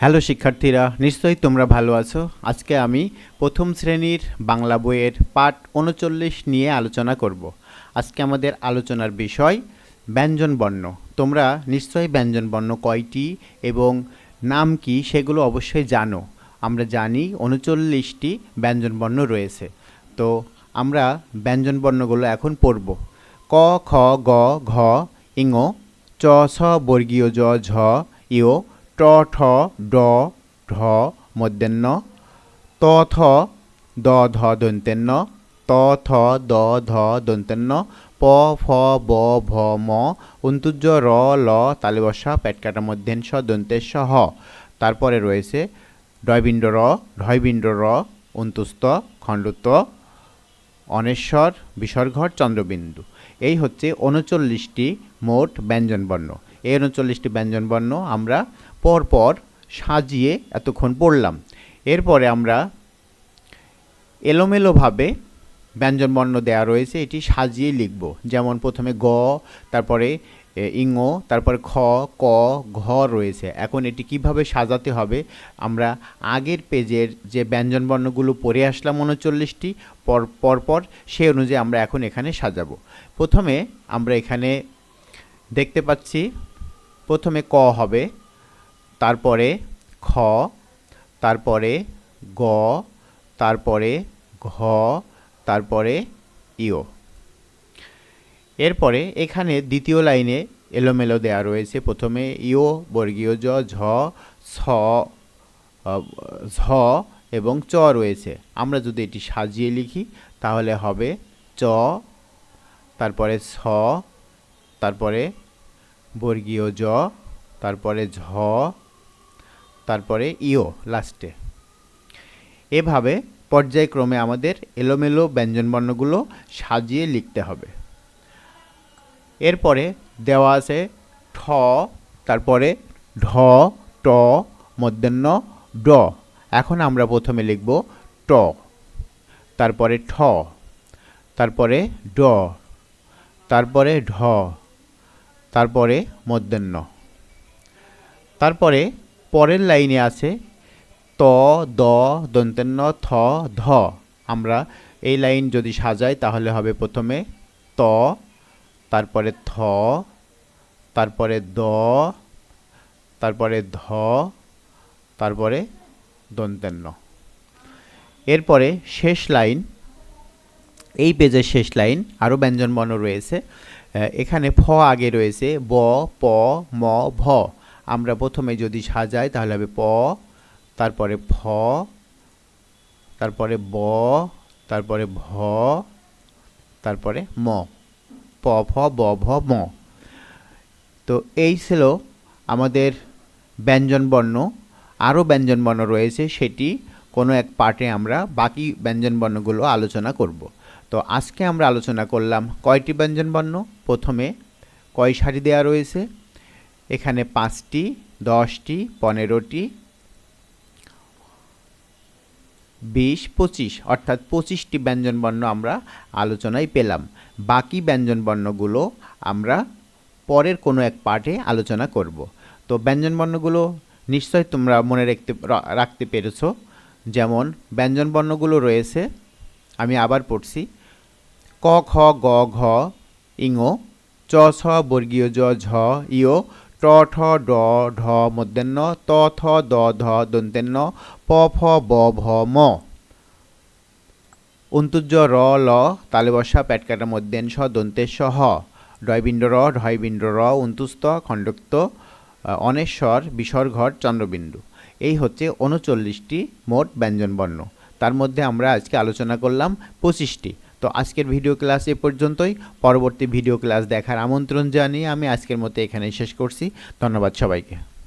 Hello শিক্ষার্থীরা, নিশ্চয়ই তোমরা ভালো আছো। আজকে আমি প্রথম শ্রেণির বাংলা বইয়ের পাঠ উনচল্লিশ নিয়ে আলোচনা করব। আজকে আমাদের আলোচনার বিষয় ব্যঞ্জনবর্ণ তোমরা নিশ্চয়ই ব্যঞ্জনবর্ণ কয়টি এবং নাম কি সেগুলো অবশ্যই জানো। আমরা জানি উনচল্লিশটি ব্যঞ্জনবর্ণ রয়েছে। তো আমরা ব্যঞ্জনবর্ণগুলো এখন পড়ব। ক, খ, গ, ঘ, ইঙ, চ ছ বর্গীয় জ, ঝ, ইয় ট, ঠ, ড, ঢ মধ্যাহ্ন ত, থ, দ, ধ, দন্তেন্ন। ত, থ, দ, ধ, দন্তেন্ন। প, ফ, ব, ভ, ম। অন্তুজ র, ল, তালিবসা, পেটকাটা মধ্যাংশ দন্তেশ্ব হ। তারপরে রয়েছে ডয়বিন্ড র ঢয়বিন্ড র অন্তুস্ত খণ্ডত্ব অনেশ্বর, বিসর্ঘর, চন্দ্রবিন্দু। এই হচ্ছে উনচল্লিশটি মোট ব্যঞ্জনবর্ণ। এই উনচল্লিশটি ব্যঞ্জনবর্ণ আমরা পরপর সাজিয়ে এতক্ষণ পড়লাম। এরপরে আমরা এলোমেলোভাবে ব্যঞ্জনবর্ণ দেওয়া রয়েছে এটি সাজিয়ে লিখব। যেমন প্রথমে গ তারপরে এ, ইঙ তারপরে খ ক ঘ রয়েছে। এখন এটি কীভাবে সাজাতে হবে আমরা আগের পেজের যে ব্যঞ্জনবর্ণগুলো পড়ে আসলাম উনচল্লিশটি পর পরপর সেই অনুযায়ী আমরা এখন এখানে সাজাবো। প্রথমে আমরা এখানে দেখতে পাচ্ছি প্রথমে ক হবে, তারপরে খ, তারপরে গ, তারপরে ঘ, তারপরে ইও এরপরে এখানে দ্বিতীয় লাইনে এলোমেলো দেয়া রয়েছে। প্রথমে ইও বর্গীয় জ, ঝ ছ ঝ এবং চ রয়েছে। আমরা যদি এটি সাজিয়ে লিখি, তাহলে হবে চ, তারপরে ছ তারপরে বর্গীয় জ, তারপরে ঝ, তারপরে ইও লাস্টে। এভাবে পর্যায়ক্রমে আমাদের এলোমেলো ব্যঞ্জনবর্ণগুলো সাজিয়ে লিখতে হবে। এরপরে দেওয়া আছে ঠ, তারপরে ঢ, ট, মধ্যাহ্ন, ড। এখন আমরা প্রথমে লিখব ট, তারপরে ঠ, তারপরে ড, তারপরে ঢ। তারপরে মধ্যাহ্ন। তারপরে পরের লাইনে আছে ত, দ, দন্তেন্ন, থ, ধ। আমরা এই লাইন যদি সাজাই তাহলে হবে প্রথমে ত, তারপরে থ, তারপরে দ, তারপরে ধ, তারপরে দন্তেন্ন। এরপরে শেষ লাইন, এই পেজের শেষ লাইন আরও ব্যঞ্জনবর্ণ রয়েছে। এখানে ফ আগে রয়েছে, ব, প, ম, ভ। আমরা প্রথমে যদি সাজাই, তাহলে হবে প, তারপরে ফ, তারপরে ব, তারপরে ভ, তারপরে ম। প, ফ, ব, ভ, ম। তো এই ছিল আমাদের ব্যঞ্জনবর্ণ আরও ব্যঞ্জনবর্ণ রয়েছে, সেটি কোনো এক পার্টে আমরা বাকি ব্যঞ্জনবর্ণগুলো আলোচনা করব। তো আজকে আমরা আলোচনা করলাম কয়টি ব্যঞ্জনবর্ণ প্রথমে কয় সারি দেওয়া রয়েছে? এখানে পাঁচটি, দশটি, পনেরোটি, বিশ, পঁচিশ। অর্থাৎ পঁচিশটি ব্যঞ্জনবর্ণ আমরা আলোচনায় পেলাম। বাকি ব্যঞ্জনবর্ণগুলো আমরা পরের কোনো এক পার্টে আলোচনা করব। তো ব্যঞ্জনবর্ণগুলো নিশ্চয় তোমরা মনে রাখতে রাখতে পেরেছ। যেমন ব্যঞ্জনবর্ণগুলো রয়েছে, আমি আবার পড়ছি। ক, খ, গ, ঘ, ইঙ, চ, ছ, বর্গীয়, জ, ঝ, ইয়, ট, ঠ, ড, ঢ, মধ্যাহ্ন, ত, থ, দ, ধ দন্তেন্ন প, ফ, ব, ভ, ম। অন্তুজ র, ল তালে বসা প্যাটকাটা দন্তে স হ। ডয়বিন্দ র ঢয়বিন্দ র অন্তুস্ত খণ্ডক্ত অনেশ্বর বিসর্ঘর চন্দ্রবিন্দু। এই হচ্ছে উনচল্লিশটি মোট ব্যঞ্জনবর্ণ। তার মধ্যে আমরা আজকে আলোচনা করলাম পঁচিশটি। তো আজকের ভিডিও ক্লাস এ পর্যন্তই। পরবর্তী ভিডিও ক্লাস দেখার আমন্ত্রণ জানিয়ে আমি আজকের মতো এখানেই শেষ করছি। ধন্যবাদ সবাইকে।